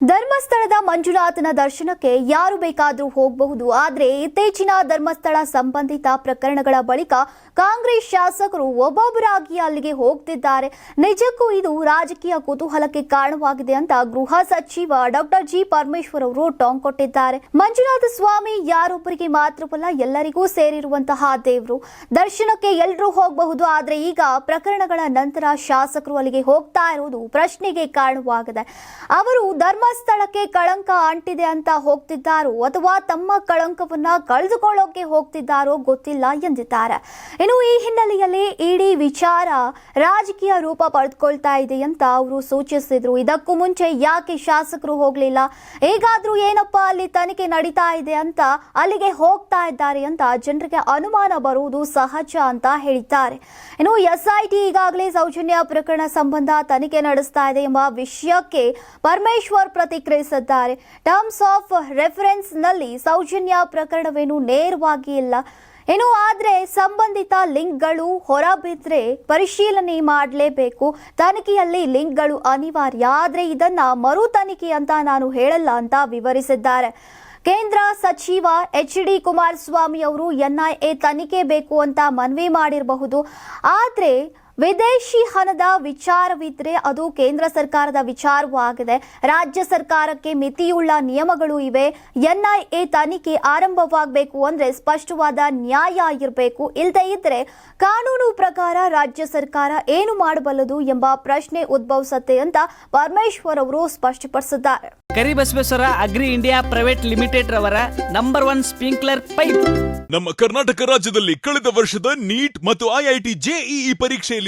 ಧರ್ಮಸ್ಥಳದ ಮಂಜುನಾಥನ ದರ್ಶನಕ್ಕೆ ಯಾರು ಬೇಕಾದರೂ ಹೋಗಬಹುದು, ಆದರೆ ಇತ್ತೀಚಿನ ಧರ್ಮಸ್ಥಳ ಸಂಬಂಧಿತ ಪ್ರಕರಣಗಳ ಬಳಿಕ ಕಾಂಗ್ರೆಸ್ ಶಾಸಕರು ಒಬ್ಬೊಬ್ಬರಾಗಿ ಅಲ್ಲಿಗೆ ಹೋಗ್ತಿದ್ದಾರೆ. ನಿಜಕ್ಕೂ ಇದು ರಾಜಕೀಯ ಕುತೂಹಲಕ್ಕೆ ಕಾರಣವಾಗಿದೆ ಅಂತ ಗೃಹ ಸಚಿವ ಡಾಕ್ಟರ್ ಜಿ ಪರಮೇಶ್ವರ್ ಅವರು ಟಾಂಗ್ ಕೊಟ್ಟಿದ್ದಾರೆ. ಮಂಜುನಾಥ ಸ್ವಾಮಿ ಯಾರೊಬ್ಬರಿಗೆ ಮಾತ್ರವಲ್ಲ, ಎಲ್ಲರಿಗೂ ಸೇರಿರುವಂತಹ ದೇವರು. ದರ್ಶನಕ್ಕೆ ಎಲ್ಲರೂ ಹೋಗಬಹುದು, ಆದರೆ ಈಗ ಪ್ರಕರಣಗಳ ನಂತರ ಶಾಸಕರು ಅಲ್ಲಿಗೆ ಹೋಗ್ತಾ ಇರುವುದು ಪ್ರಶ್ನೆಗೆ ಕಾರಣವಾಗಿದೆ. ಅವರು ಧರ್ಮಸ್ಥಳಕ್ಕೆ ಕಳಂಕ ಅಂಟಿದೆ ಅಂತ ಹೋಗ್ತಿದ್ದಾರೋ ಅಥವಾ ತಮ್ಮ ಕಳಂಕವನ್ನ ಕಳೆದುಕೊಳ್ಳೋಕೆ ಹೋಗ್ತಿದ್ದಾರೋ ಗೊತ್ತಿಲ್ಲ ಎಂದಿದ್ದಾರೆ. ಇನ್ನು ಈ ಹಿನ್ನೆಲೆಯಲ್ಲಿ ವಿಚಾರ ರಾಜಕೀಯ ರೂಪ ಪಡೆದುಕೊಳ್ತಾ ಇದೆ ಅಂತ ಅವರು ಸೂಚಿಸಿದ್ರು. ಇದಕ್ಕೂ ಮುಂಚೆ ಯಾಕೆ ಶಾಸಕರು ಹೋಗಲಿಲ್ಲ? ಹೇಗಾದ್ರೂ ಏನಪ್ಪ ಅಲ್ಲಿ ತನಿಖೆ ನಡೀತಾ ಇದೆ ಅಂತ ಅಲ್ಲಿಗೆ ಹೋಗ್ತಾ ಇದ್ದಾರೆ ಅಂತ ಜನರಿಗೆ ಅನುಮಾನ ಬರುವುದು ಸಹಜ ಅಂತ ಹೇಳಿದ್ದಾರೆ. ಇನ್ನು ಎಸ್ಐಟಿ ಈಗಾಗಲೇ ಸೌಜನ್ಯ ಪ್ರಕರಣ ಸಂಬಂಧ ತನಿಖೆ ನಡೆಸ್ತಾ ಇದೆ ಎಂಬ ವಿಷಯಕ್ಕೆ ಪರಮೇಶ್ವರ್ ಪ್ರತಿಕ್ರಿಯಿಸಿದ್ದಾರೆ. ಟರ್ಮ್ಸ್ ಆಫ್ ರೆಫರೆನ್ಸ್ನಲ್ಲಿ ಸೌಜನ್ಯ ಪ್ರಕರಣವೇನು ನೇರವಾಗಿ ಇಲ್ಲ. ಏನು ಆದ್ರೆ ಸಂಬಂಧಿತ ಲಿಂಕ್ಗಳು ಹೊರಬಿದ್ರೆ ಪರಿಶೀಲನೆ ಮಾಡಲೇಬೇಕು. ತನಿಖೆಯಲ್ಲಿ ಲಿಂಕ್ಗಳು ಅನಿವಾರ್ಯ, ಆದ್ರೆ ಇದನ್ನ ಮರು ತನಿಖೆ ಅಂತ ನಾನು ಹೇಳಲ್ಲ ಅಂತ ವಿವರಿಸಿದ್ದಾರೆ. ಕೇಂದ್ರ ಸಚಿವ ಎಚ್ ಡಿ ಕುಮಾರಸ್ವಾಮಿ ಅವರು ಎನ್ಐಎ ತನಿಖೆ ಬೇಕು ಅಂತ ಮನವಿ ಮಾಡಿರಬಹುದು. ಆದ್ರೆ ವಿದೇಶಿ ಹಣದ ವಿಚಾರವಿದ್ರೆ ಅದು ಕೇಂದ್ರ ಸರ್ಕಾರದ ವಿಚಾರವಾಗಿದೆ. ರಾಜ್ಯ ಸರ್ಕಾರಕ್ಕೆ ಮಿತಿಯುಳ್ಳ ನಿಯಮಗಳು ಇವೆ. ಎನ್ಐಎ ತನಿಖೆ ಆರಂಭವಾಗಬೇಕು ಅಂದ್ರೆ ಸ್ಪಷ್ಟವಾದ ನ್ಯಾಯ ಇರಬೇಕು. ಇಲ್ಲದೆ ಇದ್ರೆ ಕಾನೂನು ಪ್ರಕಾರ ರಾಜ್ಯ ಸರ್ಕಾರ ಏನು ಮಾಡಬಲ್ಲದು ಎಂಬ ಪ್ರಶ್ನೆ ಉದ್ಭವಿಸುತ್ತೆ ಅಂತ ಪರಮೇಶ್ವರ್ ಅವರು ಸ್ಪಷ್ಟಪಡಿಸಿದ್ದಾರೆ. Karibasaveshwara agri India private limited ರವರ ನಂಬರ್ ಒನ್ ಸ್ಪ್ರಿಂಕ್ಲರ್ ಪೈಪ್. ನಮ್ಮ ಕರ್ನಾಟಕ ರಾಜ್ಯದಲ್ಲಿ ಕಳೆದ ವರ್ಷದ ನೀಟ್ ಮತ್ತು ಐಐಟಿ ಜೆಇಇ ಪರೀಕ್ಷೆಯಲ್ಲಿ